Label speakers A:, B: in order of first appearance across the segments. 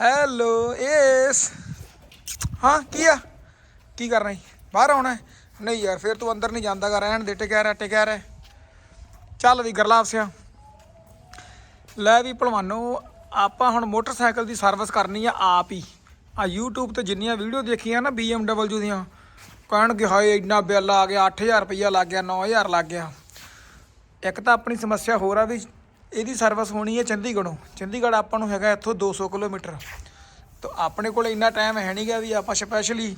A: Hello ਏਸ ਹਾਂ, ਕੀ ਆ? ਕੀ ਕਰਨਾ ਹੈ ਬਾਹਰ ਆਉਣਾ ਨਹੀਂ ਯਾਰ, ਫਿਰ ਤੂੰ ਅੰਦਰ ਨਹੀਂ ਜਾਂਦਾਗਾ ਰਹਿਣ ਦੇ ਟਿਕਿਆ ਰਹਿ ਟਿਕਿਆ ਰਹਿ। ਚੱਲ ਵੀ ਗਰਲਾਬ ਸਿਆ ਲੈ ਵੀ ਭਲਵਾਨੋ, ਆਪਾਂ ਹੁਣ ਮੋਟਰਸਾਈਕਲ ਦੀ ਸਰਵਿਸ ਕਰਨੀ ਆ ਆਪ ਹੀ। ਆ YouTube ਤੇ ਜਿੰਨੀਆਂ ਵੀਡੀਓ ਦੇਖੀਆਂ ਨਾ BMW ਦੀਆਂ ਕਹਿਣਗੇ ਹਾਏ, ਇੰਨਾ ਬਿੱਲ ਆ ਗਿਆ 8000 ਰੁਪਈਆ ਲੱਗ ਗਿਆ 9000 ਲੱਗ ਗਿਆ। ਇੱਕ ਤਾਂ ਆਪਣੀ ਸਮੱਸਿਆ ਹੋਰ ਆ ਵੀ ਇਹਦੀ ਸਰਵਿਸ ਹੋਣੀ ਹੈ ਚੰਡੀਗੜ੍ਹੋਂ। ਚੰਡੀਗੜ੍ਹ ਆਪਾਂ ਨੂੰ ਹੈਗਾ ਇੱਥੋਂ 200 ਕਿਲੋਮੀਟਰ। ਤਾਂ ਆਪਣੇ ਕੋਲ ਇੰਨਾ ਟਾਈਮ ਹੈ ਨਹੀਂਗਾ ਵੀ ਆਪਾਂ ਸਪੈਸ਼ਲੀ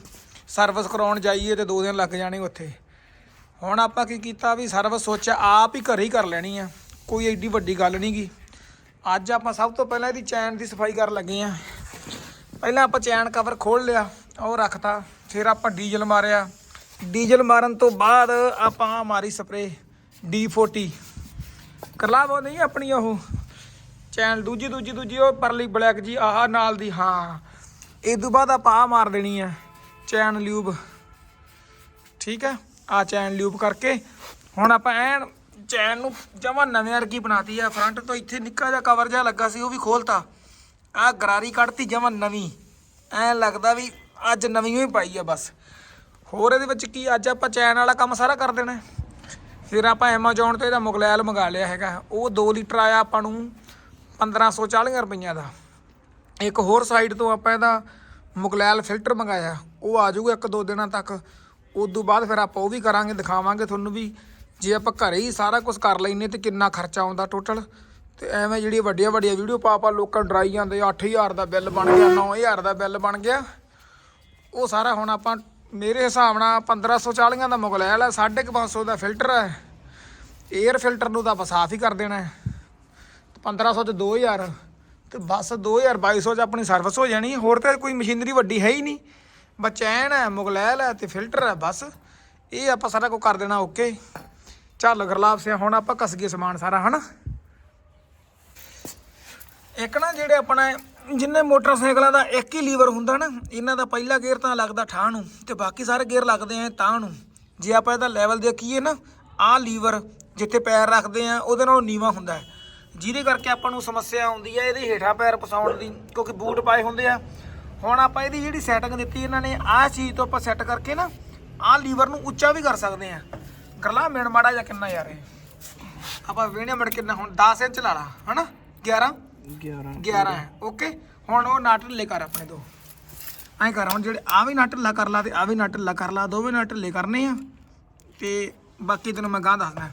A: ਸਰਵਿਸ ਕਰਾਉਣ ਜਾਈਏ ਤੇ 2 ਦਿਨ ਲੱਗ ਜਾਣੇ ਉੱਥੇ। ਹੁਣ ਆਪਾਂ ਕੀ ਕੀਤਾ ਵੀ ਸਰਵਿਸ ਸੋਚਿਆ ਆਪ ਹੀ ਘਰੇ ਹੀ ਕਰ ਲੈਣੀ ਆ। ਕੋਈ ਐਡੀ ਵੱਡੀ ਗੱਲ ਨਹੀਂਗੀ ਅੱਜ ਆਪਾਂ ਸਭ ਤੋਂ ਪਹਿਲਾਂ ਇਹਦੀ ਚੈਨ ਦੀ ਸਫ਼ਾਈ ਕਰਨ ਲੱਗੇ ਆ। ਪਹਿਲਾਂ ਆਪਾਂ ਚੈਨ ਕਵਰ ਖੋਲ ਲਿਆ, ਉਹ ਰੱਖਤਾ। ਫਿਰ ਆਪਾਂ ਡੀਜ਼ਲ ਮਾਰਿਆ। ਡੀਜ਼ਲ ਮਾਰਨ ਤੋਂ ਬਾਅਦ ਆਪਾਂ ਆਹ ਮਾਰੀ ਸਪਰੇ D40 ਕਰਲਾਬ ਉਹ ਨਹੀਂ ਆਪਣੀ ਉਹ। ਚੈਨ ਦੂਜੀ ਦੂਜੀ ਦੂਜੀ, ਉਹ ਪਰਲੀ ਬਲੈਕ ਜੀ, ਆਹ ਨਾਲ ਦੀ, ਹਾਂ। ਇਹ ਤੋਂ ਬਾਅਦ ਆਪਾਂ ਆਹ ਮਾਰ ਦੇਣੀ ਹੈ ਚੈਨ ਲਿਊਬ। ਠੀਕ ਹੈ ਆ ਚੈਨ ਲਿਊਬ ਕਰਕੇ। ਹੁਣ ਆਪਾਂ ਐਨ ਚੈਨ ਨੂੰ ਜਮਾ ਨਵੇਂ ਵਰਗੀ ਬਣਾਤੀ ਆ। ਫਰੰਟ ਤੋਂ ਇੱਥੇ ਨਿੱਕਾ ਜਿਹਾ ਕਵਰ ਜਿਹਾ ਲੱਗਾ ਸੀ, ਉਹ ਵੀ ਖੋਲਤਾ। ਆ ਗਰਾਰੀ ਕੱਢਤੀ ਜਮਾ ਨਵੀਂ। ਐ ਲੱਗਦਾ ਵੀ ਅੱਜ ਨਵੀਂ ਹੀ ਪਾਈ ਆ ਬਸ। ਹੋਰ ਇਹਦੇ ਵਿੱਚ ਕੀ, ਅੱਜ ਆਪਾਂ ਚੈਨ ਵਾਲਾ ਕੰਮ ਸਾਰਾ ਕਰ ਦੇਣਾ। ਫਿਰ ਆਪਾਂ ਐਮਾਜ਼ੋਨ ਤੇ ਇਹਦਾ ਮੁਗਲੈਲ ਮੰਗਾ ਲਿਆ ਹੈਗਾ। ਉਹ 2 ਲੀਟਰ ਆਇਆ ਆਪਾਂ ਨੂੰ 1540 ਰੁਪਈਆਂ ਦਾ। ਇੱਕ ਹੋਰ ਸਾਈਡ ਤੋਂ ਆਪਾਂ ਇਹਦਾ ਮੁਗਲੈਲ ਫਿਲਟਰ ਮੰਗਾਇਆ। ਉਹ ਆ ਜਾਊਗਾ ਇੱਕ ਦੋ ਦਿਨਾਂ ਤੱਕ। ਉਸ ਤੋਂ ਬਾਅਦ ਫਿਰ ਆਪਾਂ ਉਹ ਵੀ ਕਰਾਂਗੇ, ਦਿਖਾਵਾਂਗੇ ਤੁਹਾਨੂੰ ਵੀ। ਜੇ ਆਪਾਂ ਘਰੇ ਹੀ ਸਾਰਾ ਕੁਝ ਕਰ ਲੈਨੇ ਤੇ ਕਿੰਨਾ ਖਰਚਾ ਆਉਂਦਾ ਟੋਟਲ ਤੇ ਐਵੇਂ ਜਿਹੜੀ ਵੱਡੀਆਂ ਵੱਡੀਆਂ ਵੀਡੀਓ ਪਾ ਪਾ ਲੋਕਾਂ ਡਰਾਈ ਜਾਂਦੇ 8000 ਦਾ ਬਿੱਲ ਬਣ ਗਿਆ 9000 ਦਾ ਬਿੱਲ ਬਣ ਗਿਆ। ਉਹ ਸਾਰਾ ਹੁਣ ਆਪਾਂ ਮੇਰੇ ਹਿਸਾਬ ਨਾਲ 1540 ਦਾ ਮੁਗਲੈਲ ਹੈ 550 ਦਾ ਫਿਲਟਰ ਹੈ। 에ਅਰ ਫਿਲਟਰ ਨੂੰ ਤਾਂ ਆਪਾਂ ਸਾਫ਼ ਹੀ ਕਰ ਦੇਣਾ ਹੈ। 1500 ਤੇ 2000 ਤੇ ਬਸ 2000 2200 ਚ ਆਪਣੀ ਸਰਵਿਸ ਹੋ ਜਾਣੀ ਹੋਰ ਤਾਂ ਕੋਈ ਮਸ਼ੀਨਰੀ ਵੱਡੀ ਹੈ ਹੀ ਨਹੀਂ। ਬਚੈਨ ਹੈ ਮੁਗਲੈਲ ਹੈ ਤੇ ਫਿਲਟਰ ਹੈ, ਬਸ। ਇਹ ਆਪਾਂ ਸਾਰਾ ਕੁਝ ਕਰ ਦੇਣਾ ਓਕੇ ਚੱਲ ਗਰਲਾਬ ਸਿਆ, ਹੁਣ ਆਪਾਂ ਕਸਗੇ ਸਮਾਨ ਸਾਰਾ, ਹਨਾ? ਇੱਕ ਨਾ ਜਿਹੜੇ ਆਪਣਾ ਜਿੰਨੇ ਮੋਟਰਸਾਈਕਲਾਂ ਦਾ ਇੱਕ ਹੀ ਲੀਵਰ ਹੁੰਦਾ ਨਾ, ਇਹਨਾਂ ਦਾ ਪਹਿਲਾ ਗੇਅਰ ਤਾਂ ਲੱਗਦਾ ਠਾਹ ਨੂੰ ਤੇ ਬਾਕੀ ਸਾਰੇ ਗੇਅਰ ਲੱਗਦੇ ਆ ਤਾਂ ਨੂੰ। ਜੇ ਆਪਾਂ ਇਹਦਾ ਲੈਵਲ ਦੇਖੀਏ ਨਾ, ਆਹ ਲੀਵਰ ਜਿੱਥੇ ਪੈਰ ਰੱਖਦੇ ਆ, ਉਹਦੇ ਨਾਲੋਂ ਨੀਵਾ ਹੁੰਦਾ ਹੈ ਜਿਹਦੇ ਕਰਕੇ ਆਪਾਂ ਨੂੰ ਸਮੱਸਿਆ ਆਉਂਦੀ ਹੈ ਇਹਦੇ ਹੇਠਾਂ ਪੈਰ ਪਸਾਉਣ ਦੀ, ਕਿਉਂਕਿ ਬੂਟ ਪਾਏ ਹੁੰਦੇ ਆ। ਹੁਣ ਆਪਾਂ ਇਹਦੀ ਜਿਹੜੀ ਸੈਟਿੰਗ ਦਿੱਤੀ ਇਹਨਾਂ ਨੇ, ਆਹ ਚੀਜ਼ ਤੋਂ ਆਪਾਂ ਸੈੱਟ ਕਰਕੇ ਨਾ, ਆਹ ਲੀਵਰ ਨੂੰ ਉੱਚਾ ਵੀ ਕਰ ਸਕਦੇ ਆ। ਕਰਲਾ ਮਿਣ ਮਾੜਾ ਜਾਂ ਕਿੰਨਾ ਯਾਰ ਇਹ। ਆਪਾਂ ਵੇਣੇ ਮਿੰਟ ਕਿੰਨਾ ਹੁਣ 10 ਇੰਚ ਲਾ ਲਾ, ਹਨਾ? 11
B: 11
A: 11 ਹੈ। ਓਕੇ ਹੁਣ ਉਹ ਨਟ ਢਿੱਲੇ ਕਰ ਆਪਣੇ ਦੋ। ਐਂ ਕਰ ਹੁਣ ਜਿਹੜੇ ਆ ਵੀ ਨਟ ਢਿੱਲਾ ਕਰ ਲਾ ਤੇ ਆ ਵੀ ਨਟ ਢਿੱਲਾ ਕਰ ਲਾ ਦੋਵੇਂ ਨਟ ਢਿੱਲੇ ਕਰਨੇ ਆ। ਤੇ ਬਾਕੀ ਤੈਨੂੰ ਮੈਂ ਗਾਂ ਦੱਸਦਾ।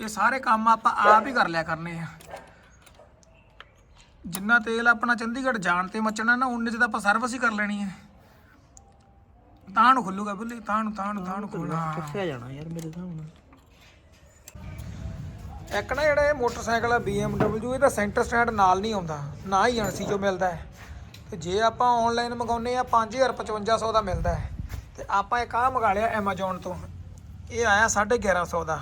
A: ਇਹ ਸਾਰੇ ਕੰਮ ਆਪਾਂ ਆਪ ਹੀ ਕਰ ਲਿਆ ਕਰਨੇ ਆ। ਜਿੰਨਾ ਤੇਲ ਆਪਣਾ ਚੰਡੀਗੜ੍ਹ ਜਾਣ ਤੇ ਮਚਣਾ ਨਾ ਉਹਨੇ ਚ ਤਾਂ ਆਪਾਂ ਸਰਵਿਸ ਹੀ ਕਰ ਲੈਣੀ ਹੈ। ਤਾਂ ਨੂੰ ਖੁੱਲੂਗਾ ਬੁੱਲੇ ਤਾਂ ਨੂੰ ਤਾਂ ਨੂੰ ਤਾਂ ਨੂੰ ਖੁੱਲਣਾ।
B: ਕਿੱਥੇ ਜਾਣਾ ਯਾਰ ਮੇਰੇ ਨਾਲ?
A: ਇੱਕ ਨਾ ਜਿਹੜਾ ਇਹ ਮੋਟਰਸਾਈਕਲ ਆ BMW ਇਹਦਾ ਸੈਂਟਰ ਸਟੈਂਡ ਨਾਲ ਨਹੀਂ ਆਉਂਦਾ। ਨਾ ਹੀ ਏਜੰਸੀ ਚੋਂ ਮਿਲਦਾ ਹੈ। ਤੇ ਜੇ ਆਪਾਂ ਆਨਲਾਈਨ ਮੰਗਾਉਨੇ ਆ 5500 ਦਾ ਮਿਲਦਾ ਹੈ। ਤੇ ਆਪਾਂ ਇੱਕ ਆਹ ਮੰਗਾ ਲਿਆ Amazon ਤੋਂ। ਇਹ ਆਇਆ 1150 ਦਾ।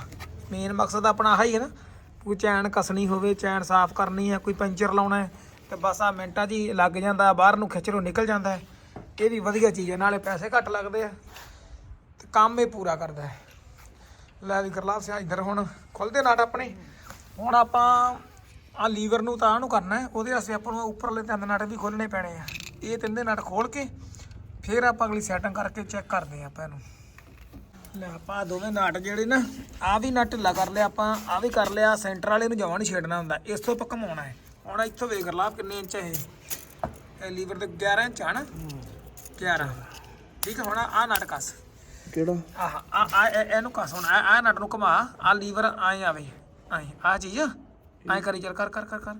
A: ਮੇਨ ਮਕਸਦ ਆਪਣਾ ਆਹ ਹੀ ਹੈ ਨਾ, ਕੋਈ ਚੈਨ ਕਸਣੀ ਹੋਵੇ, ਚੈਨ ਸਾਫ਼ ਕਰਨੀ ਹੈ, ਕੋਈ ਪੈਂਚਰ ਲਾਉਣਾ ਹੈ, ਤੇ ਬਸ ਆ ਮਿੰਟਾਂ 'ਚ ਹੀ ਲੱਗ ਜਾਂਦਾ, ਬਾਹਰ ਨੂੰ ਖਿੱਚਰੋ ਨਿਕਲ ਜਾਂਦਾ ਹੈ। ਇਹ ਵੀ ਵਧੀਆ ਚੀਜ਼ ਹੈ, ਨਾਲੇ ਪੈਸੇ ਘੱਟ ਲੱਗਦੇ ਆ। ਤੇ ਕੰਮ ਇਹ ਪੂਰਾ ਕਰਦਾ ਹੈ। ਲੈ ਵੀ ਕਰਲਾ ਸਿਆ ਇੱਧਰ ਹੁਣ ਖੁੱਲਦੇ ਨਾਟ ਆਪਣੇ। ਹੁਣ ਆਪਾਂ ਆ ਲੀਵਰ ਨੂੰ ਤਾਂ ਨੂੰ ਕਰਨਾ ਹੈ ਉਹਦੇ ਵਾਸਤੇ ਆਪਾਂ ਨੂੰ ਉੱਪਰਲੇ ਤਿੰਨ ਨਟ ਵੀ ਖੋਲਣੇ ਪੈਣੇ ਆ। ਇਹ ਤਿੰਨੇ ਨਟ ਖੋਲ ਕੇ ਫਿਰ ਆਪਾਂ ਅਗਲੀ ਸੈਟਿੰਗ ਕਰਕੇ ਚੈੱਕ ਕਰਦੇ ਆ ਆਪਾਂ ਇਹਨੂੰ। ਲੈ ਆਪਾਂ ਦੋਵੇਂ ਨਟ ਜਿਹੜੇ ਨਾ ਆ ਵੀ ਨਟ ਢਿੱਲਾ ਕਰ ਲਿਆ ਆਪਾਂ ਆ ਵੀ ਕਰ ਲਿਆ ਸੈਂਟਰ ਵਾਲੇ ਨੂੰ ਜਮਾਂ ਨਹੀਂ ਛੇੜਨਾ ਹੁੰਦਾ ਇਸ ਤੋਂ ਆਪਾਂ ਘਮਾਉਣਾ ਹੈ। ਹੁਣ ਇੱਥੋਂ ਵੇਖ ਲਾ ਕਿੰਨੇ ਇੰਚ ਹੈ ਇਹ। ਲੀਵਰ ਤੇ 11 ਇੰਚ ਆ ਨਾ? 11 ਠੀਕ ਹੈ ਹੁਣ ਆ ਨਟ ਕੱਸ।
B: ਕਿਹੜਾ?
A: ਆਹ ਆ ਆ ਇਹ- ਇਹਨੂੰ ਕਸ ਹੁਣ ਆ ਆ ਨਟ ਨੂੰ ਘੁਮਾ ਆ ਲੀਵਰ ਆਏ ਆਵੇ ਆਏ ਆ ਚੀਜ਼ ਆਏ ਕਰੀ ਚੱਲ ਕਰ ਕਰ ਕਰ ਕਰ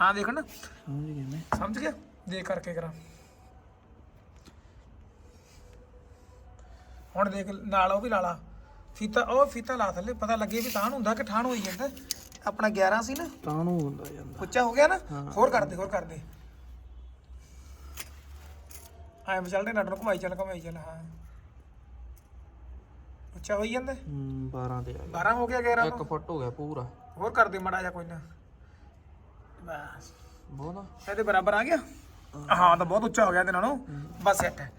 A: ਆ ਦੇਖ ਨਾ।
B: ਸਮਝ ਗਿਆ ਮੈਂ।
A: ਸਮਝ ਗਿਆ? ਦੇਖ ਕਰਕੇ ਕਰਾਂ। ਹੁਣ ਦੇਖ ਨਾਲ ਉਹ ਵੀ ਲਾ ਲਾ। ਫੀਤਾ ਉਹ ਫੀਤਾ ਲਾ ਥੱਲੇ ਪਤਾ ਲੱਗੇ ਵੀ ਤਾਂ ਹੁੰਦਾ ਕਿ ਠਾਣ ਹੋਈ ਜਾਂਦਾ। ਆਪਣਾ 11 ਸੀ ਨਾ।
B: ਤਾਂ ਨੂੰ ਹੁੰਦਾ ਜਾਂਦਾ।
A: ਉੱਚਾ ਹੋ ਗਿਆ ਨਾ? ਹੋਰ ਕਰ ਦੇ ਹੋਰ ਕਰ ਦੇ ਆਏ ਚੱਲਦੇ ਨਟ ਨੂੰ ਘੁਮਾਈ ਚੱਲ ਘੁਮਾਈ ਚੱਲ ਹਾਂ। ਉੱਚਾ ਹੋਈ ਜਾਂਦਾ?
B: ਹੂੰ 12 ਤੇ ਆ
A: 12 ਹੋ ਗਿਆ 11
B: ਗਿਆ 1 ਫੁੱਟ ਹੋ ਗਿਆ ਪੂਰਾ।
A: ਹੋਰ ਕਰ ਦੇ ਮੜਾ ਜਾ ਕੋਈ ਨਾ। ਬਸ।
B: ਬਹੁਤ
A: ਇਹਦੇ ਬਰਾਬਰ ਆ ਗਿਆ? ਹਾਂ ਤਾਂ ਬਹੁਤ ਉੱਚਾ ਹੋ ਗਿਆ ਇਹਦੇ ਨਾਲੋਂ। ਬਸ ਸੈੱਟ ਹੈ।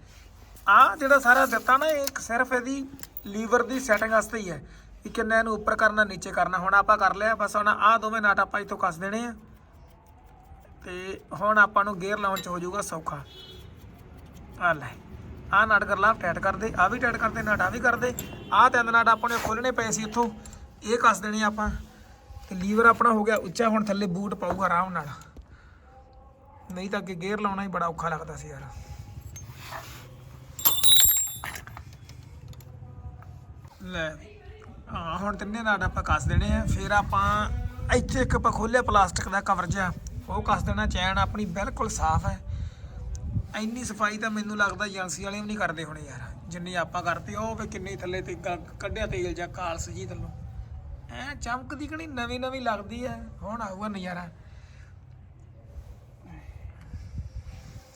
A: ਆ ਜਿਹੜਾ ਸਾਰਾ ਦਿੱਤਾ ਨਾ ਇਹ ਸਿਰਫ ਇਹਦੀ ਲੀਵਰ ਦੀ ਸੈਟਿੰਗ ਵਾਸਤੇ ਹੀ ਹੈ। ਕਿ ਕਿੰਨਾ ਇਹਨੂੰ ਉੱਪਰ ਕਰਨਾ ਨੀਚੇ ਕਰਨਾ। ਹੁਣ ਆਪਾਂ ਕਰ ਲਿਆ ਬਸ ਹੁਣ ਆਹ ਦੋਵੇਂ ਨਾਟ ਆਪਾਂ ਇੱਥੋਂ ਕੱਸ ਦੇਣੇ ਆ। ਤੇ ਹੁਣ ਆਪਾਂ ਨੂੰ ਗੇਅਰ ਲਾਉਣ ਚ ਹੋ ਜਾਊਗਾ ਸੌਖਾ। ਆ ਲੈ। ਆ ਨਟ ਕਰ ਲਾ ਟੈਟ ਕਰਦੇ ਆ ਵੀ ਟੈਟ ਕਰਦੇ ਨਟ ਆ ਵੀ ਕਰਦੇ ਆਹ ਤਿੰਨ ਨਟ ਆਪਾਂ ਨੇ ਖੋਲਣੇ ਪਏ ਸੀ ਇੱਥੋਂ। ਇਹ ਕੱਸ ਦੇਣੇ ਆਪਾਂ। ਤੇ ਲੀਵਰ ਆਪਣਾ ਹੋ ਗਿਆ ਉੱਚਾ, ਹੁਣ ਥੱਲੇ ਬੂਟ ਪਾਊਗਾ ਆਰਾਮ ਨਾਲ। ਨਹੀਂ ਤਾਂ ਅੱਗੇ ਗੇਅਰ ਲਾਉਣਾ ਹੀ ਬੜਾ ਔਖਾ ਲੱਗਦਾ ਸੀ ਯਾਰ। ਲੈ, ਹਾਂ, ਹੁਣ ਤਿੰਨੇ ਨਾਟ ਆਪਾਂ ਕੱਸ ਦੇਣੇ ਆ। ਫਿਰ ਆਪਾਂ ਇੱਥੇ ਇੱਕ ਆਪਾਂ ਖੋਲਿਆ ਪਲਾਸਟਿਕ ਦਾ ਕਵਰ ਜਿਹਾ। ਉਹ ਕੱਸ ਦੇਣਾ ਚੈਨ, ਆਪਣੀ ਬਿਲਕੁਲ ਸਾਫ਼ ਹੈ। ਇੰਨੀ ਸਫ਼ਾਈ ਤਾਂ ਮੈਨੂੰ ਲੱਗਦਾ ਏਜੰਸੀ ਵਾਲੇ ਵੀ ਨਹੀਂ ਕਰਦੇ ਹੋਣੇ ਯਾਰ। ਜਿੰਨੀ ਆਪਾਂ ਕਰਤੀ ਉਹ ਵੀ ਕਿੰਨੀ ਥੱਲੇ ਤੇ ਗ- ਕੱਢਿਆ ਤੇਲ ਜਾਂ ਕਾਲਸ ਜੀ ਥੱਲੋਂ। ਐ ਚਮਕਦੀ ਕਣੀ ਨਵੀਂ ਨਵੀਂ ਲੱਗਦੀ ਐ। ਹੁਣ ਆਊਗਾ ਨਜ਼ਾਰਾ।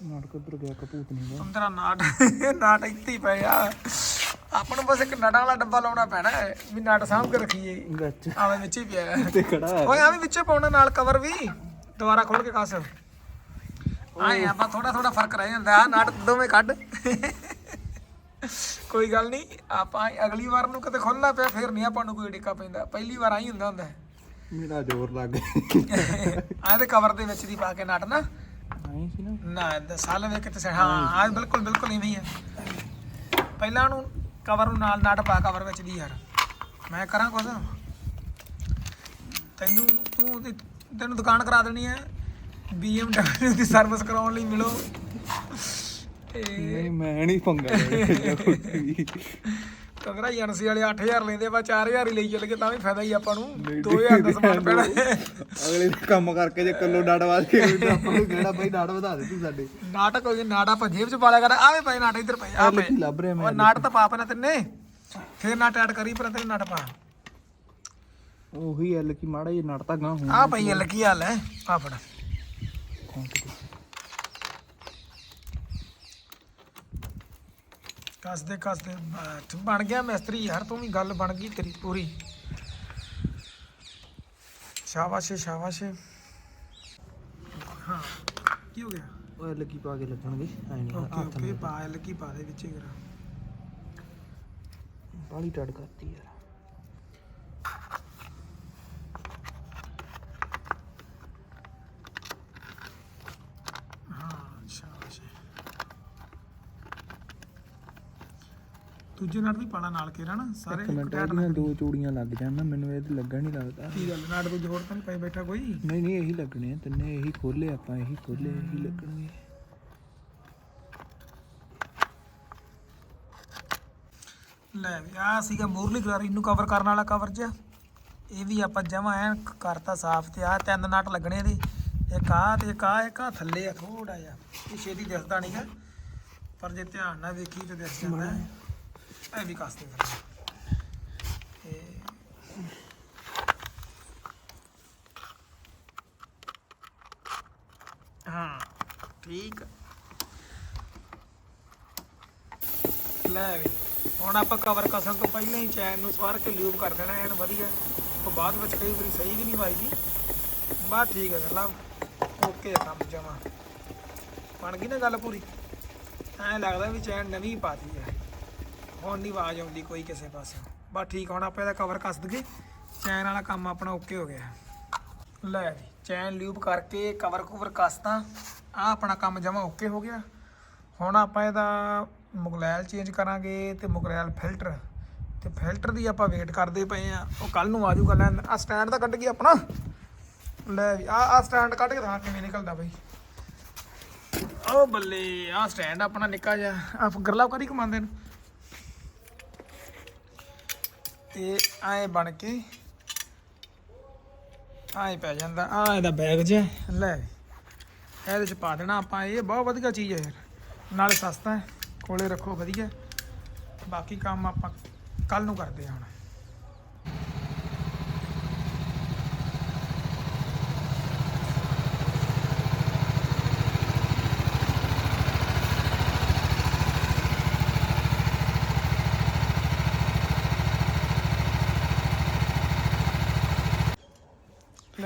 B: ਨਾਟਕ ਕਿੱਧਰ ਗਿਆ ਕਪੂਤ ਨਹੀਂ
A: ਅੰਦਰਾ ਨਾਟ ਨਾਟ ਇੱਥੇ ਹੀ ਪਿਆ ਆਪਾਂ ਨੂੰ ਬਸ ਇੱਕ ਨਟਾਂ ਵਾਲਾ ਡੱਬਾ ਲਾਉਣਾ ਪੈਣਾ ਹੈ, ਵੀ ਨਟ ਸਾਂਭ ਕੇ ਰੱਖੀਏ।
B: ਗੱਚ
A: ਆਵੇਂ ਵਿੱਚ ਹੀ ਪਿਆ। ਹੈ।
B: ਤੇ ਖੜਾ ਹੈ
A: ਓਏ ਆ ਵੀ ਵਿੱਚੇ ਪਾਉਣਾ ਨਾਲ ਕਵਰ ਵੀ। ਦੁਬਾਰਾ ਖੋਲ ਕੇ ਕੱਸ। ਆਏ ਆਪਾਂ ਥੋੜਾ ਥੋੜਾ ਫ਼ਰਕ ਰਹਿ ਜਾਂਦਾ। ਆ ਨਾਟ ਦੋਵੇਂ ਕੱਢ। ਕੋਈ ਗੱਲ ਨਹੀਂ ਆਪਾਂ ਅਗਲੀ ਵਾਰ ਨੂੰ ਕਦੇ ਖੋਲਣਾ ਪਿਆ ਫਿਰ ਨਹੀਂ ਆਪਾਂ ਨੂੰ ਕੋਈ ਟਿੱਕਾ ਪੈਂਦਾ। ਪਹਿਲੀ ਵਾਰ ਆਈ ਹੁੰਦਾ ਹੁੰਦਾ
B: ਮੇਰਾ ਜ਼ੋਰ ਲੱਗ ਗਿਆ।
A: ਆਹ ਤੇ ਕਵਰ ਦੇ ਵਿੱਚ ਦੀ ਪਾ ਕੇ ਨਟ ਨਾ।
B: ਨਹੀਂ ਸੀ ਨਾ।
A: ਨਾ ਏਦਾਂ ਸਾਲ ਵੇ ਕਿਤੇ ਹਾਂ ਆ ਬਿਲਕੁਲ ਬਿਲਕੁਲ ਇਵੇਂ ਹੀ ਹੈ। ਪਹਿਲਾਂ ਨੂੰ ਕਵਰ ਨੂੰ ਨਾਲ ਨਟ ਪਾ ਕਵਰ ਵਿੱਚ ਦੀ ਯਾਰ। ਮੈਂ ਕਰਾਂ ਕੁਝ ਤੈਨੂੰ ਤੂੰ ਤੇ- ਤੈਨੂੰ ਦੁਕਾਨ ਕਰਾ ਦੇਣੀ ਹੈ। BMW ਦੀ ਸਰਵਿਸ ਕਰਾਉਣ ਲਈ ਮਿਲੋ।
B: ਨਹੀਂ ਮੈਂ ਨਹੀਂ ਪੰਗਾ ਕੋਈ
A: ਕਗਰਾ ਏਜੰਸੀ ਵਾਲੇ 8000 ਲੈਂਦੇ ਆਪਾਂ 4000 ਹੀ ਲਈ ਚੱਲ ਗਏ ਤਾਂ ਵੀ ਫਾਇਦਾ ਹੀ ਆਪਾਂ ਨੂੰ।
B: ਨਹੀਂ,
A: 2000 ਦਾ ਸਮਾਨ ਪੈਣਾ।
B: ਅਗਲੇ ਕੰਮ ਕਰਕੇ ਜੇ ਕੱਲੋ ਡਾਟ ਵਾਜ ਕੇ ਵੀ ਤਾਂ ਆਪਾਂ ਨੂੰ ਕਿਹੜਾ ਬਈ ਡਾਟ ਵਧਾ ਦੇ ਤੂੰ ਸਾਡੇ।
A: ਨਾਟਕ ਗਿਆ ਨਾਟ ਆਪਾਂ ਜੇਬ ਚ ਪਾ ਲਿਆ ਕਰ। ਆਵੇ ਪਏ ਨਾਟ ਇੱਧਰ ਪਏ ਆ
B: ਲਿਖੀ ਲੱਭ ਰਿਹਾ
A: ਉਹ
B: ਮੈਂ
A: ਨਾਟ ਤਾਂ ਪਾ ਪੈਣਾ ਤਿੰਨੇ। ਫਿਰ ਨਾਟ ਐਡ ਕਰੀ ਪਰ ਤੇਰੇ ਨਾਟ ਪਾ।
B: ਉਹੀ ਐਲ ਕੀ ਮਾੜਾ ਜਿਹਾ ਨਟ ਤਾਂ ਗਾਂ ਹੁਣ
A: ਆ ਪਈ ਹੈ ਕੀ ਹਾਲ ਹੈ। ਆ ਫੜ। ਕੱਸਦੇ ਕੱਸਦੇ ਬ- ਤੂੰ ਬਣ ਗਿਆ ਮਿਸਤਰੀ ਯਾਰ ਤੂੰ ਵੀ ਗੱਲ ਬਣ ਗਈ ਤੇਰੀ ਪੂਰੀ ਸ਼ਾਬਾਸ਼ ਏ, ਸ਼ਾਬਾਸ਼ ਏ। ਹਾਂ ਕੀ ਹੋ ਗਿਆ
B: ਉਹ ਐਲ ਕੀ ਪਾ ਕੇ ਲੱਗਣਗੇ ਐ ਨਹੀਂ
A: ਓਕੇ
B: ਹੱਥ
A: ਓਕੇ ਪਾ ਲੱਗੀ ਪਾ ਦੇ ਵਿੱਚ ਜਰਾ
B: ਬਾਲੀ ਟੜ ਕਰਤੀ ਯਾਰ
A: ਹਾਂ ਸ਼ਾਬਾਸ਼ ਏ। ਦੂਜੇ ਨਾਟ ਵੀ ਪਾਣਾ ਨਾਲ ਕੇ ਨਾ ਸਾਰੇ
B: ਇੱਕ ਮਿੰਟ ਇਹਦੀਆਂ ਦੋ ਚੂੜੀਆਂ ਲੱਗ ਜਾਣ ਨਾ ਮੈਨੂੰ ਇਹ ਤੇ ਲੱਗਾ ਨਹੀਂ ਲੱਗਦਾ।
A: ਕੀ ਗੱਲ ਨਾਟ ਕੋਈ ਜੋੜ ਤਾਂ ਨਹੀਂ ਪਈ ਬੈਠਾ ਕੋਈ?
B: ਨਹੀਂ ਨਹੀਂ ਇਹੀ ਲੱਗਣੇ ਆ ਤਿੰਨੇ ਇਹੀ ਖੋਲੇ ਆਪਾਂ ਇਹੀ ਖੋਲੇ ਇਹੀ ਲੱਗਣਗੇ।
A: ਲੈ ਵੀ ਆ ਸੀਗਾ ਮੋਰਲੀ ਗਰਾਰੀ ਨੂੰ ਕਵਰ ਕਰਨ ਵਾਲਾ ਕਵਰ ਜਿਹਾ। ਇਹ ਵੀ ਆਪਾਂ ਜਮਾ ਐ ਕਰਤਾ ਸਾਫ਼ ਤੇ ਆ ਤਿੰਨ ਨਟ ਲੱਗਣੇ ਇਹਦੇ। ਇੱਕ ਆ ਤੇ ਇੱਕ ਆ ਇੱਕ ਆ ਥੱਲੇ ਆ ਥੋੜਾ ਜਿਹਾ। ਇਹ ਛੇਤੀ ਦਿਸਦਾ ਨਹੀਂਗਾ ਪਰ ਜੇ ਧਿਆਨ ਨਾਲ ਵੇਖੀ ਤੇ ਦਿਸ ਜਾਂਦਾ। ਹੈ ਇਹ ਵੀ ਕਸਦੇ ਫਿਰ ਤੇ ਹਾਂ, ਠੀਕ। ਲੈ ਵੀ, ਹੁਣ ਆਪਾਂ ਕਵਰ ਕਸਣ ਤੋਂ ਪਹਿਲਾਂ ਹੀ ਚੈਨ ਨੂੰ ਸਵਾਰ ਕੇ ਲਿਊਬ ਕਰ ਦੇਣਾ, ਐਨ ਵਧੀਆ। ਉਹ ਬਾਅਦ ਵਿੱਚ ਕਈ ਵਾਰੀ ਸਹੀ ਵੀ ਨਹੀਂ ਵੱਜਦੀ। ਬਸ ਠੀਕ ਹੈ ਗੱਲਾਂ। ਓਕੇ, ਕੰਮ ਜਮਾ। ਬਣ ਗਈ ਨਾ ਗੱਲ ਪੂਰੀ? ਐਂ ਲੱਗਦਾ ਵੀ ਚੈਨ ਨਵੀਂ ਪਾਤੀ ਹੈ ਹੁਣ ਨਹੀਂ ਆਵਾਜ਼ ਆਉਂਦੀ ਕੋਈ ਕਿਸੇ ਪਾਸੇ ਬਸ ਠੀਕ, ਹੁਣ ਆਪਾਂ ਇਹਦਾ ਕਵਰ ਕੱਸ ਦਈਏ। ਚੈਨ ਵਾਲਾ ਕੰਮ ਆਪਣਾ ਓਕੇ ਹੋ ਗਿਆ। ਲੈ ਜੀ, ਚੈਨ ਲਿਊਬ ਕਰਕੇ ਕਵਰ ਕੂਵਰ ਕੱਸਤਾ ਆ ਆਪਣਾ ਕੰਮ ਜਮਾ ਓਕੇ ਹੋ ਗਿਆ। ਹੁਣ ਆਪਾਂ ਇਹਦਾ ਮੁਗਲੈਲ ਚੇਂਜ ਕਰਾਂਗੇ ਤੇ ਮੁਗਲੈਲ ਫਿਲਟਰ ਤੇ ਫਿਲਟਰ ਦੀ ਆਪਾਂ ਵੇਟ ਕਰਦੇ ਪਏ ਆ ਉਹ ਕੱਲ ਨੂੰ ਆ ਜੂਗਾ ਲੈਣ ਆ ਸਟੈਂਡ ਤਾਂ ਕੱਢ ਗਈ ਆਪਣਾ। ਲੈ ਵੀ ਆ ਆ ਸਟੈਂਡ ਕੱਢ ਕੇ ਤਾਂ ਕਿਵੇਂ ਨਿਕਲਦਾ ਬਈ। ਉਹ ਬੱਲੇ ਆ ਸਟੈਂਡ ਆਪਣਾ ਨਿੱਕਾ ਜਿਹਾ। ਆ ਗਰਲਾ ਕਰੀ ਕਮਾਉਂਦੇ ਨੇ। ਤੇ ਐ ਬਣ ਕੇ ਆਏ ਪੈ ਜਾਂਦਾ। ਆ ਇਹਦਾ ਬੈਗ ਜਿਹਾ ਲੈ, ਇਹਦੇ ਚ ਪਾ ਦੇਣਾ ਆਪਾਂ। ਇਹ ਬਹੁਤ ਵਧੀਆ ਚੀਜ਼ ਹੈ ਯਾਰ। ਨਾਲੇ ਸਸਤਾ ਹੈ। ਕੋਲੇ ਰੱਖੋ, ਵਧੀਆ। ਬਾਕੀ ਕੰਮ ਆਪਾਂ ਕੱਲ ਨੂੰ ਕਰਦੇ ਹਾਂ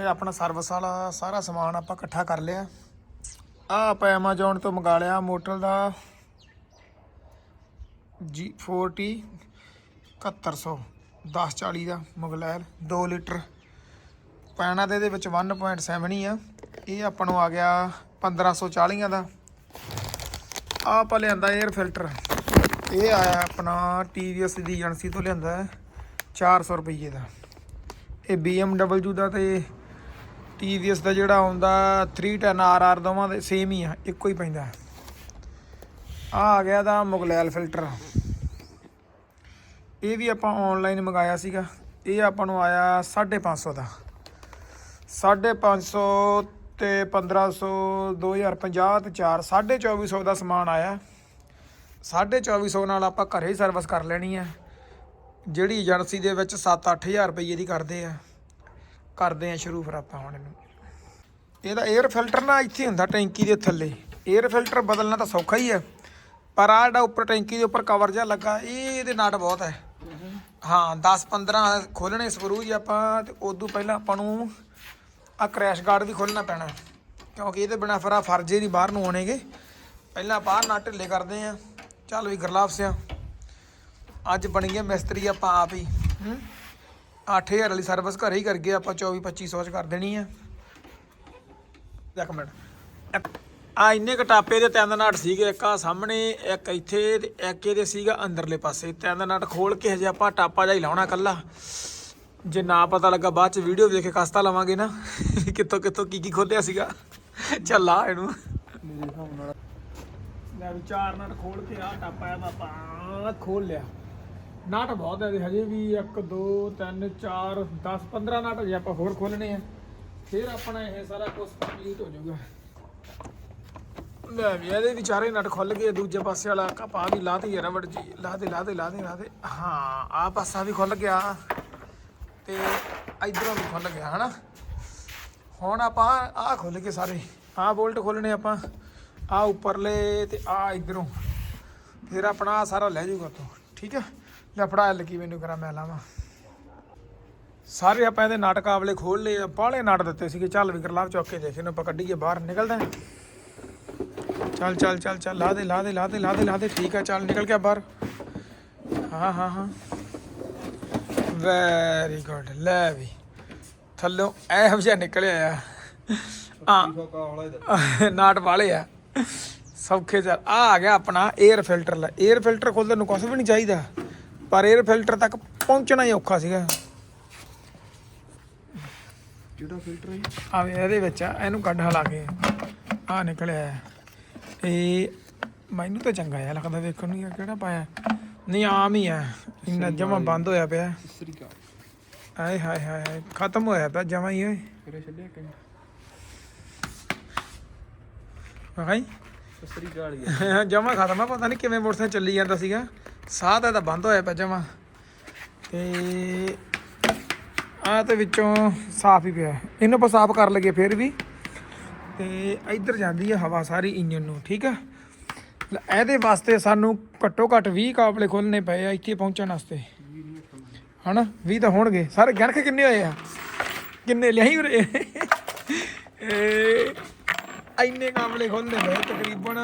A: ਆਪਣਾ ਸਰਵਿਸ ਵਾਲਾ ਸਾਰਾ ਸਮਾਨ ਆਪਾਂ ਇਕੱਠਾ ਕਰ ਲਿਆ। ਆ ਆਪਾਂ Amazon ਤੋਂ ਮੰਗਾ ਲਿਆ ਮੋਟਰ ਦਾ G40 7100 1040 ਦਾ ਮੁਗਲੈਲ 2 ਲੀਟਰ। ਪੈਣਾ ਤੇ ਇਹਦੇ ਵਿੱਚ 1.7 ਹੀ ਆ। ਇਹ ਆਪਾਂ ਨੂੰ ਆ ਗਿਆ 1540 ਦਾ। ਆਹ ਆਪਾਂ ਲਿਆਂਦਾ 에ਅਰ ਫਿਲਟਰ ਇਹ ਆਇਆ ਆਪਣਾ TVS ਦੀ ਏਜੰਸੀ ਤੋਂ ਲਿਆਂਦਾ ਹੈ 400 ਰੁਪਏ ਦਾ। ਇਹ BMW ਦਾ ਤੇ TVS ਦਾ ਜਿਹੜਾ ਆਉਂਦਾ 310 RR ਦੋਵਾਂ ਦੇ ਸੇਮ ਹੀ ਆ, ਇੱਕੋ ਹੀ ਪੈਂਦਾ। ਆ ਆ ਗਿਆ ਦਾ ਮੁਗਲੈਲ ਫਿਲਟਰ ਇਹ ਵੀ ਆਪਾਂ ਆਨਲਾਈਨ ਮੰਗਾਇਆ ਸੀਗਾ, ਇਹ ਆਪਾਂ ਨੂੰ ਆਇਆ 550 ਦਾ। 550 ਤੇ 1500 2050 ਤੇ 4 2450 ਦਾ ਸਮਾਨ ਆਇਆ। 2450 ਨਾਲ ਆਪਾਂ ਘਰੇ ਹੀ ਸਰਵਿਸ ਕਰ ਲੈਣੀ ਹੈ ਜਿਹੜੀ ਏਜੰਸੀ ਦੇ ਵਿੱਚ 7-8000 ਰੁਪਏ ਦੀ ਕਰਦੇ ਆ। ਕਰਦੇ ਆ ਸ਼ੁਰੂ ਫਿਰ ਆਪਾਂ ਹੁਣ ਇਹਨੂੰ। ਇਹਦਾ 에ਅਰ ਫਿਲਟਰ ਨਾ ਇੱਥੇ ਹੁੰਦਾ ਟੈਂਕੀ ਦੇ ਥੱਲੇ। 에ਅਰ ਫਿਲਟਰ ਬਦਲਣਾ ਤਾਂ ਸੌਖਾ ਹੀ ਹੈ ਪਰ ਆ ਜਿਹੜਾ ਉੱਪਰ ਟੈਂਕੀ ਦੇ ਉੱਪਰ ਕਵਰ ਜਿਹਾ ਲੱਗਾ ਇਹ ਇਹਦੇ ਨਾਟ ਬਹੁਤ ਹੈ। ਹਾਂ 10 15 ਖੋਲਣੇ ਸਕਰੂ ਜੀ ਆਪਾਂ, ਤੇ ਉਦੋਂ ਪਹਿਲਾਂ ਆਪਾਂ ਨੂੰ ਆ ਕ੍ਰੈਸ਼ ਗਾਰਡ ਵੀ ਖੋਲਣਾ ਪੈਣਾ। ਕਿਉਂਕਿ ਇਹਦੇ ਬਿਨਾ ਫਿਰ ਆ ਫਰਜੇ ਨਹੀਂ ਬਾਹਰ ਨੂੰ ਆਉਣੇਗੇ। ਪਹਿਲਾਂ ਬਾਹਰ ਨਾ ਢਿੱਲੇ ਕਰਦੇ ਆ। ਚੱਲ ਵੀ ਗਰਲਾਫ ਸਿਆ, ਅੱਜ ਬਣ ਗਏ ਮਿਸਤਰੀ ਆਪਾਂ ਆਪ ਹੀ ਹੂੰ। 8000 ਵਾਲੀ ਸਰਵਿਸ ਘਰੇ ਹੀ ਕਰ ਗਏ ਆਪਾਂ 24 2500 ਚ ਕਰ ਦੇਣੀ ਆ। ਇੱਕ ਮਿੰਟ। ਆ ਇੰਨੇ ਕਟਾਪੇ ਦੇ ਤਿੰਨ ਨਾਟ ਸੀਗੇ ਇੱਕ ਆ ਸਾਹਮਣੇ ਇੱਕ ਇੱਥੇ ਤੇ ਇੱਕ ਇਹਦੇ ਸੀਗਾ ਅੰਦਰਲੇ ਪਾਸੇ। ਤਿੰਨ ਨਾਟ ਖੋਲ ਕੇ ਹਜੇ ਆਪਾਂ ਟਾਪਾ ਹੀ ਲਾਉਣਾ ਕੱਲਾ ਜੇ ਨਾ ਪਤਾ ਲੱਗਾ ਬਾਅਦ ਚ ਵੀਡੀਓ ਦੇਖ ਕੇ ਕਸਤਾ ਲਵਾਂਗੇ ਨਾ। ਕਿੱਥੋਂ ਕਿੱਥੋਂ ਕੀ ਕੀ ਖੋਲਿਆ ਸੀਗਾ। ਚੱਲ ਆ ਇਹਨੂੰ।
B: ਮੇਰੇ ਹਿਸਾਬ ਨਾਲ।
A: ਲੈ ਵੀ ਚਾਰ ਨਟ ਖੋਲ ਕੇ ਆ ਟਾਪਾ ਆਪਾਂ ਖੋਲ ਲਿਆ। ਨਟ ਬਹੁਤ ਹੈ ਹਜੇ ਵੀ 1 2 3 4 10 15 ਨਟ ਜੇ ਆਪਾਂ ਹੋਰ ਖੋਲਣੇ ਆ, ਫਿਰ ਆਪਣਾ ਇਹ ਸਾਰਾ ਕੁਝ ਕੰਪਲੀਟ ਹੋ ਜਾਊਗਾ। ਲੈ ਵੀ, ਇਹਦੇ ਵੀ ਚਾਰੇ ਨਟ ਖੁੱਲ ਗਏ, ਦੂਜੇ ਪਾਸੇ ਵਾਲਾ ਕਪਾ ਵੀ ਲਾਤੀ ਹੈ ਰਬੜ ਜੀ ਲਾ ਦੇ ਲਾ ਦੇ ਲਾ ਦੇ ਲਾ ਦੇ ਹਾਂ ਆ ਪਾਸਾ ਵੀ ਖੁੱਲ ਗਿਆ ਤੇ ਇਧਰੋਂ ਵੀ ਖੁੱਲ ਗਿਆ, ਹਨਾ? ਹੁਣ ਆਪਾਂ ਆਹ ਖੁੱਲ ਗਏ ਸਾਰੇ, ਆਹ ਬੋਲਟ ਖੋਲਣੇ ਆਪਾਂ ਆ ਉੱਪਰਲੇ ਤੇ ਆ ਇਧਰੋਂ। ਫਿਰ ਆਪਣਾ ਆਹ ਸਾਰਾ ਲੈ ਜਾਊਗਾ ਤੂੰ ਠੀਕ ਹੈ? ਲੈ ਫੜਾ ਲੱਗੀ ਮੈਨੂੰ ਕਰਾਂ ਮੈਂ ਲਾਵਾਂ। ਸਾਰੇ ਆਪਾਂ ਇਹਦੇ ਨਾਟਕਾਂ ਵਾਲੇ ਖੋਲ ਲਏ ਬਾਹਲੇ ਨਾਟ ਦਿੱਤੇ ਸੀਗੇ। ਚੱਲ ਵੀ ਗਰਲਾਬ ਚੌਕ ਕੇ ਦੇਖ, ਇਹਨੂੰ ਆਪਾਂ ਕੱਢੀਏ ਬਾਹਰ, ਨਿਕਲਦਾ ਚੱਲ ਚੱਲ ਚੱਲ ਚੱਲ, ਲਾ ਦੇ ਲਾ ਦੇ ਲਾ ਦੇ ਲਾ ਦੇ ਲਾ ਦੇ, ਠੀਕ ਆ, ਚੱਲ, ਨਿਕਲ ਗਿਆ ਬਾਹਰ। ਹਾਂ ਹਾਂ ਹਾਂ। ਵੈਰੀ ਗੁੱਡ ਲੈ ਵੀ। ਥੱਲੋਂ ਇਹੋ ਜਿਹਾ ਨਿਕਲਿਆ ਆ। ਆ ਨਾਟ ਵਾਲੇ ਆ। ਸੌਖੇ ਚੱਲ, ਆ ਆ ਗਿਆ ਆਪਣਾ 에ਅਰ ਫਿਲਟਰ ਲੈ। 에ਅਰ ਫਿਲਟਰ ਖੋਲਣ ਨੂੰ ਕੁਝ ਵੀ ਨਹੀਂ ਚਾਹੀਦਾ। ਪਰ 에ਅਰ ਫਿਲਟਰ ਤੱਕ ਪਹੁੰਚਣਾ ਹੀ ਔਖਾ ਸੀਗਾ।
B: ਜਿਹੜਾ ਫਿਲਟਰ ਹੈ
A: ਆ ਵੇ ਇਹਦੇ ਵਿੱਚ ਆ ਇਹਨੂੰ ਕੱਢ ਹਲਾ ਕੇ। ਆ ਨਿਕਲਿਆ। ਇਹ ਮੈਨੂੰ ਤਾਂ ਚੰਗਾ ਆ ਲੱਗਦਾ ਵੇਖਣ ਨੂੰ ਕਿਹੜਾ ਪਾਇਆ? ਨਹੀਂ ਆਮ ਹੀ ਆ। ਇੰਨਾ ਜਮਾ ਬੰਦ ਹੋਇਆ ਪਿਆ। ਆਏ ਹਾਏ ਹਾਏ ਹਾਏ, ਖਤਮ ਹੋਇਆ ਪਿਆ ਜਮਾ ਹੀ ਓਏ।
B: ਛੱਡਿਆ ਸਸਰੀ ਕਾ ਵਾਲੀ
A: ਜਮਾ ਖਤਮ ਆ ਪਤਾ ਨਹੀਂ ਕਿਵੇਂ ਮੋਟਰਸਾਈਕਲ ਚੱਲੀ ਜਾਂਦਾ ਸੀਗਾ। ਸਾਹ ਤਾਂ ਬੰਦ ਹੋਇਆ ਪਿਆ ਜਮਾ। ਤੇ ਆ ਤੇ ਵਿੱਚੋਂ ਸਾਫ਼ ਹੀ ਪਿਆ। ਇਹਨੂੰ ਆਪਾਂ ਸਾਫ਼ ਕਰ ਲਈਏ ਫਿਰ ਵੀ। ਤੇ ਇੱਧਰ ਜਾਂਦੀ ਹੈ ਹਵਾ ਸਾਰੀ ਇੰਜਨ ਨੂੰ, ਠੀਕ ਆ? ਇਹਦੇ ਵਾਸਤੇ ਸਾਨੂੰ ਘੱਟੋ ਘੱਟ 20 ਕਾਬਲੇ ਖੋਲਣੇ ਪਏ ਆ ਇੱਥੇ ਪਹੁੰਚਣ ਵਾਸਤੇ। ਹਨਾ? 20 ਤਾਂ ਹੋਣਗੇ। ਸਾਰੇ ਗਿਣ ਕੇ ਕਿੰਨੇ ਹੋਏ ਆ? ਕਿੰਨੇ ਲਿਆਈ ਉਰੇ? ਇਹ ਇੰਨੇ ਕਾਬਲੇ ਖੋਲਣੇ ਪਏ ਤਕਰੀਬਨ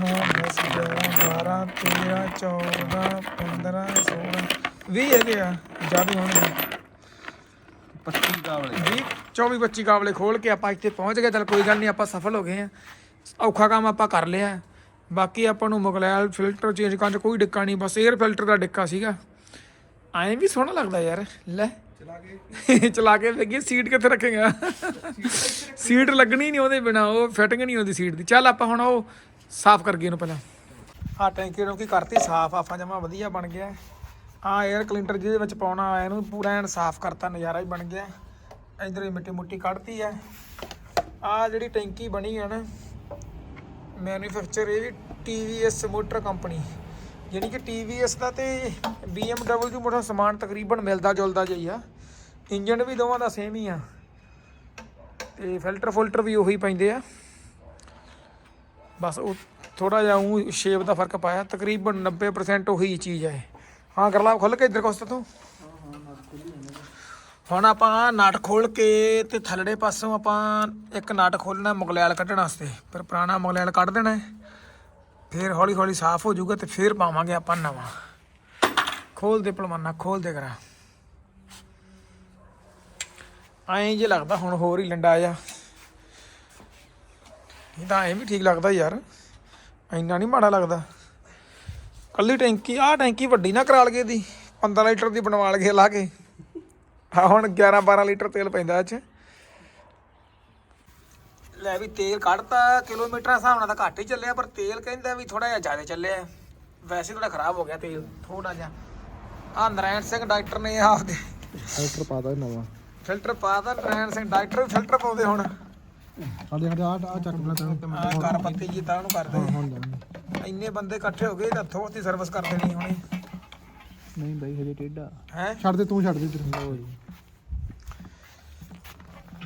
A: ਹਾਂ 10 11 12 13 14 15 16 20 ਹੈਗੇ ਆ ਜ਼ਿਆਦਾ ਹੋਣਗੇ।
B: 25 ਕਾ ਵਾਲੇ
A: 20 24 25 ਕਾਬਲੇ ਖੋਲ ਕੇ ਆਪਾਂ ਇੱਥੇ ਪਹੁੰਚ ਗਏ। ਚਲ ਕੋਈ ਗੱਲ ਨਹੀਂ ਆਪਾਂ ਸਫਲ ਹੋ ਗਏ ਆ। ਔਖਾ ਕੰਮ ਆਪਾਂ ਕਰ ਲਿਆ। ਬਾਕੀ ਆਪਾਂ ਨੂੰ ਮੁਗਲੈਲ ਫਿਲਟਰ ਚੇਂਜ ਕਰਨ 'ਚ ਕੋਈ ਡਿੱਕਾ ਨਹੀਂ ਬਸ 에ਅਰ ਫਿਲਟਰ ਦਾ ਡਿੱਕਾ ਸੀਗਾ। ਐਂ ਵੀ ਸੋਹਣਾ ਲੱਗਦਾ ਯਾਰ ਲੈ।
B: ਚਲਾ ਕੇ।
A: ਚਲਾ ਕੇ ਲੱਗੀ ਸੀਟ ਕਿੱਥੇ ਰੱਖੇਗਾ। ਸੀਟ ਲੱਗਣੀ ਨਹੀਂ ਉਹਦੇ ਬਿਨਾ ਉਹ ਫਿਟਿੰਗ ਨਹੀਂ ਹੁੰਦੀ ਸੀਟ ਦੀ। ਚੱਲ ਆਪਾਂ ਹੁਣ ਉਹ ਸਾਫ਼ ਕਰ ਗਏ ਇਹਨੂੰ ਪਹਿਲਾਂ। ਆ ਟੈਂਕੀ ਨੂੰ ਕੀ ਕਰਤੀ? ਸਾਫ਼ ਆਪਾਂ ਜਮਾ ਵਧੀਆ ਬਣ ਗਿਆ। ਆ 에ਅਰ ਕਲੀਨਰ ਜਿਹਦੇ ਵਿੱਚ ਪਾਉਣਾ ਆਇਆ ਇਹਨੂੰ ਪੂਰਾ ਐਨ ਸਾਫ਼ ਕਰਤਾ, ਨਜ਼ਾਰਾ ਹੀ ਬਣ ਗਿਆ। ਇਧਰ ਹੀ ਮਿੱਟੀ ਮੁੱਟੀ ਕੱਢਤੀ ਆ। ਆ ਜਿਹੜੀ ਟੈਂਕੀ ਬਣੀ ਹੈ ਨਾ ਮੈਨੂਫੈਕਚਰ ਇਹ ਵੀ TVS ਮੋਟਰ ਕੰਪਨੀ ਯਾਨੀ ਕਿ TVS ਦਾ ਤੇ BMW ਮੋਟਰ ਸਮਾਨ ਤਕਰੀਬਨ ਮਿਲਦਾ ਜੁਲਦਾ ਜਿਹਾ ਹੀ ਆ। ਇੰਜਨ ਵੀ ਦੋਵਾਂ ਦਾ ਸੇਮ ਹੀ ਆ। ਤੇ ਫਿਲਟਰ ਫਿਲਟਰ ਵੀ ਉਹੀ ਪੈਂਦੇ ਆ। ਬਸ ਉਹ ਥੋੜਾ ਜਿਹਾ ਉਹ ਸ਼ੇਪ ਦਾ ਫ਼ਰਕ ਪਾਇਆ, ਤਕਰੀਬਨ 90% ਉਹੀ ਚੀਜ਼ ਹੈ ਹਾਂ ਗਰਲਾਬ ਖੁੱਲ ਕੇ ਇੱਧਰ ਕੋਸਤ ਤੂੰ। ਹੁਣ ਆਪਾਂ ਆਹ ਨਟ ਖੋਲ ਕੇ ਤੇ ਥੱਲੜੇ ਪਾਸੋਂ ਆਪਾਂ ਇੱਕ ਨਟ ਖੋਲਣਾ ਮੁਗਲਿਆਲ ਕੱਢਣ ਵਾਸਤੇ। ਫਿਰ ਪੁਰਾਣਾ ਮੁਗਲਿਆਲ ਕੱਢ ਦੇਣਾ ਹੈ। ਫਿਰ ਹੌਲੀ ਹੌਲੀ ਸਾਫ਼ ਹੋ ਜਾਊਗਾ ਤੇ ਫਿਰ ਪਾਵਾਂਗੇ ਆਪਾਂ ਨਵਾਂ। ਖੋਲ ਦੇ ਭਲਵਾਨਾ ਖੋਲ ਦੇ ਕਰਾ। ਐਂ ਜੇ ਲੱਗਦਾ ਹੁਣ ਹੋਰ ਹੀ ਲੰਡਾ ਆ ਇਹ ਤਾਂ ਐਂ ਵੀ ਠੀਕ ਲੱਗਦਾ ਯਾਰ। ਇੰਨਾ ਨਹੀਂ ਮਾੜਾ ਲੱਗਦਾ। ਕੱਲੀ ਟੈਂਕੀ ਆਹ ਟੈਂਕੀ ਵੱਡੀ ਨਾ ਕਰਾ ਲਗੇ ਦੀ। 15 ਲੀਟਰ ਦੀ ਬਣਵਾ ਲਗੇ ਲਾ ਕੇ। ਆ ਹੁਣ 11 12 ਲੀਟਰ ਤੇਲ ਪੈਂਦਾ ਇਹ ਚ। ਲੈ ਵੀ ਤੇਲ ਕੱਢਤਾ ਕਿਲੋਮੀਟਰ ਹਿਸਾਬ ਨਾਲ ਤਾਂ ਘੱਟ ਹੀ ਚੱਲਿਆ ਪਰ ਤੇਲ ਕਹਿੰਦਾ ਵੀ ਥੋੜਾ ਜਿਹਾ ਜ਼ਿਆਦਾ ਚੱਲਿਆ। ਵੈਸੇ ਥੋੜਾ ਖਰਾਬ ਹੋ ਗਿਆ ਤੇਲ ਥੋੜਾ ਜਿਹਾ। ਆ ਨਰਾਇਣ ਸਿੰਘ ਡਾਕਟਰ ਨੇ ਆਪਦੇ
B: ਟਰੈਕਟਰ ਪਾਦਾ ਨਵਾਂ।
A: ਫਿਲਟਰ ਪਾਤਾ ਨਰਾਇਣ ਸਿੰਘ ਡਾਕਟਰ ਵੀ ਫਿਲਟਰ ਪਾਉਂਦੇ ਹੁਣ।
B: ਸਾਡੇ ਸਾਡੇ ਆ ਆ ਚੱਕ ਬਣਾ ਤਾਂ
A: ਆ ਕਰ ਪੱਤੀ ਜੀ ਤਾਂ ਉਹਨੂੰ ਕਰਦੇ
B: ਹੁਣ ਜਾਣੀ
A: ਇੰਨੇ ਬੰਦੇ ਇਕੱਠੇ ਹੋ ਗਏ ਤਾਂ ਥੋੜੀ ਸਰਵਿਸ ਕਰ ਦੇਣੀ ਹੁਣੀ।
B: ਨਹੀਂ ਬਾਈ ਹਜੇ ਟੇਡਾ
A: ਹੈ?
B: ਛੱਡ ਦੇ ਤੂੰ ਛੱਡ ਦੇ ਤੇਰੇ ਲਓ ਜੀ।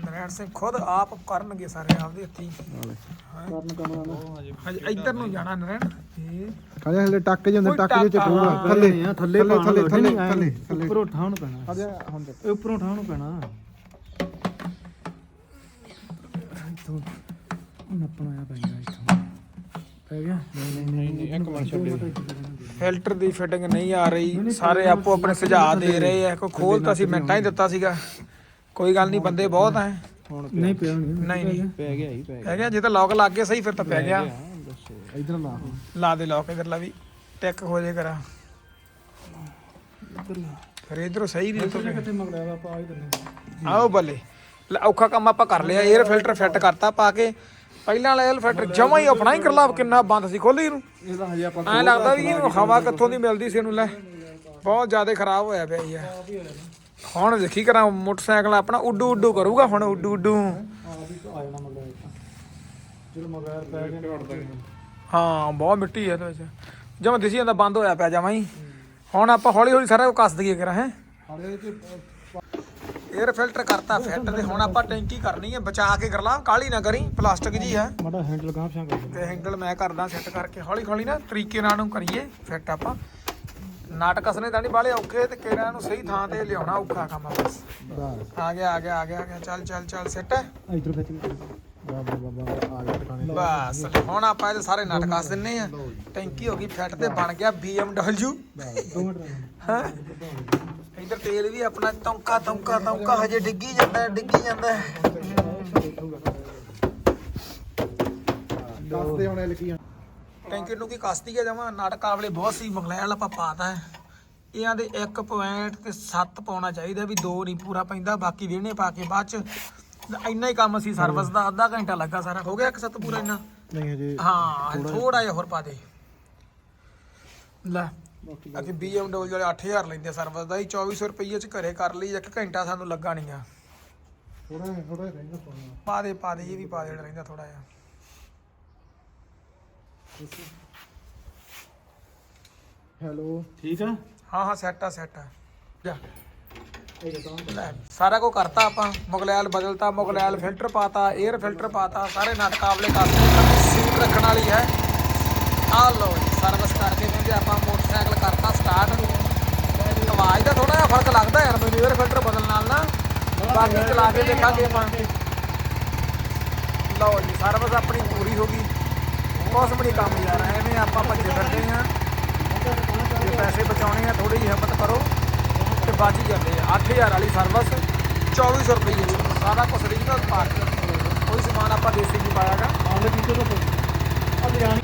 A: ਨਰਾਇਣ ਸਿੰਘ ਖੁਦ ਆਪ ਕਰਨਗੇ ਸਾਰੇ ਆਪਦੇ ਹੱਥੀ।
B: ਕਰਨ ਕਮਰਾ
A: ਹਜੇ ਇੱਧਰ ਨੂੰ ਜਾਣਾ ਨਰਾਇਣ ਇਹ
B: ਕਾਲੇ ਹਲੇ ਟੱਕ ਜਾਂਦੇ ਟੱਕ ਚੱਕੂਗਾ।
A: ਹਾਂ,
B: ਥੱਲੇ
C: ਥੱਲੇ
B: ਥੱਲੇ ਥੱਲੇ ਥੱਲੇ
C: ਉੱਪਰੋਂ ਠਾਉਣ ਪੈਣਾ।
B: ਹਜੇ ਹੁਣ
C: ਇਹ ਉੱਪਰੋਂ ਠਾਉਣ ਪੈਣਾ। ਇੱਥੋਂ ਨੱਪਣਾ ਆ ਪੈਂਦਾ ਇੱਥੋਂ। ਪੈ ਗਿਆ? ਨਹੀਂ ਨਹੀਂ ਨਹੀਂ ਇੱਕ ਮਿੰਟ ਛੱਡ
A: ਫਿਲਟਰ ਦੀ ਫਿਟਿੰਗ ਨਹੀਂ ਆ ਰਹੀ। ਸਾਰੇ ਆਪੋ ਆਪਣੇ ਸੁਝਾਅ ਦੇ ਰਹੇ ਆ। ਕੋਈ ਖੋਲ ਤਾਂ ਸੀ ਮਿੰਟਾਂ ਹੀ ਦਿੱਤਾ ਸੀਗਾ। ਕੋਈ ਗੱਲ ਨਹੀਂ ਬੰਦੇ ਬਹੁਤ ਐ
C: ਨਹੀਂ ਪਿਆ ਨਹੀਂ।
A: ਨਹੀਂ ਨਹੀਂ।
C: ਪੈ ਗਿਆ ਹੀ ਪੈ
A: ਪੈ ਗਿਆ। ਜੇ ਤਾਂ ਲੌਕ ਲੱਗ ਗਿਆ ਸਹੀ ਫਿਰ ਤਾਂ ਪੈ ਗਿਆ।
C: ਦੱਸੋ।
B: ਇਧਰ ਲਾ
A: ਲਾ ਦੇ ਲੌਕ ਇਧਰਲਾ ਵੀ। ਟੈਕ ਹੋ ਜੇ ਕਰਾ। ਫਿਰ ਇਧਰੋਂ ਸਹੀ ਨਹੀਂ ਤੋਂ
C: ਕਿੱਥੇ ਮੰਗਦਾ ਆਪਾਂ ਆ ਹੀ ਦਿੰਨੇ
A: ਆਓ ਬੱਲੇ। ਲੈ ਔਖਾ ਕੰਮ ਆਪਾਂ ਕਰ ਲਿਆ 에ਅਰ ਫਿਲਟਰ ਫਿੱਟ ਕਰਤਾ ਪਾ ਕੇ। ਪਹਿਲਾਂ ਵਾਲਾ 에ਅਰ ਫਿਲਟਰ ਜਮਾ ਹੀ ਆਪਣਾ ਹੀ ਕਰਲਾਬ ਕਿੰਨਾ ਬੰਦ ਸੀ ਖੋਲੀ ਨੂੰ
B: ਇਹਦਾ ਹਜੇ ਆਪਾਂ
A: ਐਂ ਲੱਗਦਾ ਵੀ ਇਹਨੂੰ ਹਵਾ ਕਿੱਥੋਂ ਦੀ ਮਿਲਦੀ ਸੀ ਇਹਨੂੰ ਲੈ। ਬਹੁਤ ਜ਼ਿਆਦਾ ਖਰਾਬ ਹੋਇਆ ਪਿਆ ਯਾਰ ਹੁਣ ਦੇਖੀ ਕਰਾਂ ਮੋਟਰਸਾਈਕਲ ਆਪਣਾ ਉੱਡੂ ਉੱਡੂ ਕਰੂਗਾ ਹੁਣ ਉੱਡੂ ਉੱਡੂ। ਹਾਂ ਬਹੁਤ ਮਿੱਟੀ ਹੈ ਇਹਦੇ ਵਿੱਚ। ਜਮਾ ਦਿਸੀ ਜਾਂਦਾ ਬੰਦ ਹੋਇਆ ਪਿਆ ਜਮਾ ਹੀ। ਹੁਣ ਆਪਾਂ ਹੌਲੀ ਹੌਲੀ ਸਾਰਾ ਕੱਸ ਦਈਏ ਕਰਾਂ ਹੈ। 에ਅਰ ਫਿਲਟਰ ਕਰਤਾ ਫਿੱਟ ਤੇ ਹੁਣ ਆਪਾਂ ਟੈਂਕੀ ਕਰਨੀ ਹੈ ਬਚਾ ਕੇ ਕਰ ਲਾਂ ਕਾਲੀ ਨਾ ਕਰੀ ਪਲਾਸਟਿਕ ਜੀ ਹੈ।
C: ਮਾੜਾ ਹੈਂਡਲ ਗਾਂਹ ਪਿਛਾਂ ਕਰ
A: ਤੇ ਹੈਂਡਲ ਮੈਂ ਕਰਦਾ ਸੈੱਟ ਕਰਕੇ ਹੌਲੀ ਹੌਲੀ ਨਾ ਤਰੀਕੇ ਨਾਲ ਨੂੰ ਕਰੀਏ ਫਿੱਟ ਆਪਾਂ। ਨਾਟਕ ਕਸਨੇ ਤਾਂ ਨਹੀਂ ਬਾਲੇ ਔਖੇ ਤੇ ਕਿਹੜਾ ਨੂੰ ਸਹੀ ਥਾਂ ਤੇ ਲਿਆਉਣਾ ਔਖਾ ਕੰਮ ਆ ਬਸ। ਆ ਗਿਆ ਆ ਗਿਆ ਆ ਗਿਆ ਆ ਗਿਆ ਚੱਲ ਚੱਲ ਚੱਲ ਸੈੱਟ ਹੈ।
C: ਇਧਰ ਖਿੱਚ
A: ਬਸ ਹੁਣ ਆਪਾਂ ਇਹਦੇ ਸਾਰੇ ਨਾਟਕ ਕੱਸ ਦਿੰਨੇ ਆ। ਟੈਂਕੀ ਹੋ ਗਈ ਫਿੱਟ ਤੇ ਬਣ ਗਿਆ BMW
C: ਦੋ। ਮਿੰਟ ਰਹਿ
A: ਹਾਂ ਇਧਰ ਤੇਲ ਵੀ ਆਪਣਾ ਤੌਂਕਾ ਤੌਂਕਾ ਤੌਂਕਾ ਹਜੇ ਡਿੱਗੀ ਜਾਂਦਾ ਹੈ, ਡਿੱਗੀ ਜਾਂਦਾ। ਹੈ।
B: ਦੱਸਦੇ ਹੁਣ ਲਕੀ
A: ਟੈਂਕੀ ਨੂੰ ਕੀ ਕਸਤੀ ਗਿਆ ਜਮਾ। ਨਾਟਕ ਆਵਲੇ ਬਹੁਤ ਸੀ ਮਗਲੈਲ ਆਪਾਂ ਪਾਤਾ ਹੈ। ਇਹਨਾਂ ਦੇ 1 ਪੁਆਇੰਟ ਤੇ 7 ਪਾਉਣਾ ਚਾਹੀਦਾ ਵੀ 2 ਨਹੀਂ ਪੂਰਾ ਪੈਂਦਾ ਬਾਕੀ ਦੇਣੇ ਪਾ ਕੇ ਬਾਅਦ ਚ ਇੰਨਾ ਹੀ ਕੰਮ ਸੀ ਸਰਵਿਸ ਦਾ ਅੱਧਾ ਘੰਟਾ ਲੱਗਾ ਸਾਰਾ। ਹੋ ਗਿਆ ਇੱਕ ਸੱਤ ਪੂਰਾ ਇੰਨਾ?
B: ਨਹੀਂ ਹਜੇ
A: ਹਾਂ ਥੋੜਾ ਜਿਹਾ ਹੋਰ ਪਾ ਦੇ। ਲੈ। ਅਗੇ BMW ਵਾਲੇ 8000 ਲੈਂਦੇ ਸਰਵਿਸ ਦਾ ਹੀ 2400 ਰੁਪਏ ਚ ਘਰੇ ਕਰ ਲਈ ਇੱਕ ਘੰਟਾ ਸਾਨੂੰ ਲੱਗਾ ਨਹੀਂ ਆ।
B: ਥੋੜਾ ਥੋੜਾ ਰਹਿੰਦਾ ਪਾਉਣਾ
A: ਪਾ ਦੇ ਪਾ ਦੇ ਇਹ ਵੀ ਪਾ ਦੇਣਾ ਰਹਿੰਦਾ ਥੋੜਾ ਜਿਹਾ।
B: ਹੈਲੋ।
C: ਠੀਕ ਆ?
A: ਹਾਂ ਹਾਂ ਸੈੱਟ ਆ ਸੈੱਟ ਆ। ਜਾ। ਲੈ, ਸਾਰਾ ਕੁਝ ਕਰਤਾ ਆਪਾਂ ਮੁਗਲੈਲ ਬਦਲਤਾ ਮੁਗਲੈਲ ਫਿਲਟਰ ਪਾਤਾ 에ਅਰ ਫਿਲਟਰ ਪਾਤਾ ਸਾਰੇ ਨਟਕਾਬਲੇ ਕਰਤੇ ਸੀਟ ਰੱਖਣ ਵਾਲੀ ਹੈ। ਆ ਲਓ ਸਰਵਿਸ ਕਰਕੇ ਕਹਿੰਦੇ ਆਪਾਂ ਕਰਤਾ ਸਟਾਰਟ ਆਵਾਜ਼ ਦਾ ਥੋੜਾ ਜਿਹਾ ਫ਼ਰਕ ਲੱਗਦਾ ਯਾਰ ਮੈਨੂੰ 에ਅਰ ਫਿਲਟਰ ਬਦਲਣ ਨਾਲ ਨਾ। ਬਾਕੀ ਚਲਾ ਕੇ ਦੇਖਾਂਗੇ ਆਪਾਂ। ਲਓ ਜੀ, ਸਰਵਿਸ ਆਪਣੀ ਪੂਰੀ ਹੋ ਗਈ। ਕੁਛ ਵੀ ਨਹੀਂ ਕੰਮ ਯਾਰ ਐਵੇਂ ਆਪਾਂ ਭੱਜੇ ਫਿਰਦੇ ਆ ਜੇ ਪੈਸੇ ਬਚਾਉਣੇ ਆ ਥੋੜੀ ਜਿਹੀ ਹਿੰਮਤ ਕਰੋ ਤੇ ਬਚ ਹੀ ਜਾਂਦੇ ਆ। 8000 ਵਾਲੀ ਸਰਵਿਸ 2400 ਰੁਪਏ ਚ ਸਾਰਾ ਕੁਝ ਰੀਜਨਲ ਪਾ ਕੋਈ ਸਮਾਨ ਆਪਾਂ ਦੇਸੀ ਨਹੀਂ ਪਾਇਆਗਾ।
C: ਆਲੇ ਪੀਤੇ ਤੋਂ ਆ ਜਾਣੀ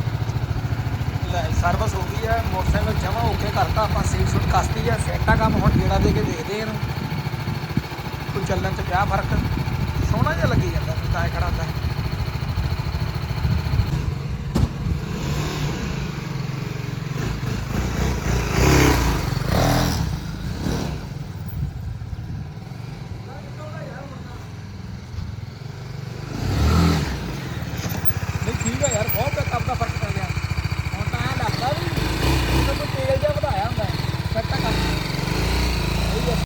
A: ਸਰਵਿਸ ਹੋ ਗਈ ਹੈ, ਮੋਟਰਸਾਈਕਲ ਜਮਾ ਹੋ ਕੇ ਕਰਤਾ ਆਪਾਂ ਸੀਟ ਸੁੱਟ ਕਸਤੀ ਹੈ, ਸੈਟਾ ਕੰਮ ਹੁਣ ਜਿਹੜਾ ਦੇ ਕੇ ਦੇਖਦੇ ਇਹਨੂੰ। ਕੋਈ ਚੱਲਣ 'ਚ ਕਿਆ ਫ਼ਰਕ? ਸੋਹਣਾ ਜਿਹਾ ਲੱਗੀ ਜਾਂਦਾ, ਤਾਂ ਖੜਾ ਹੁੰਦਾ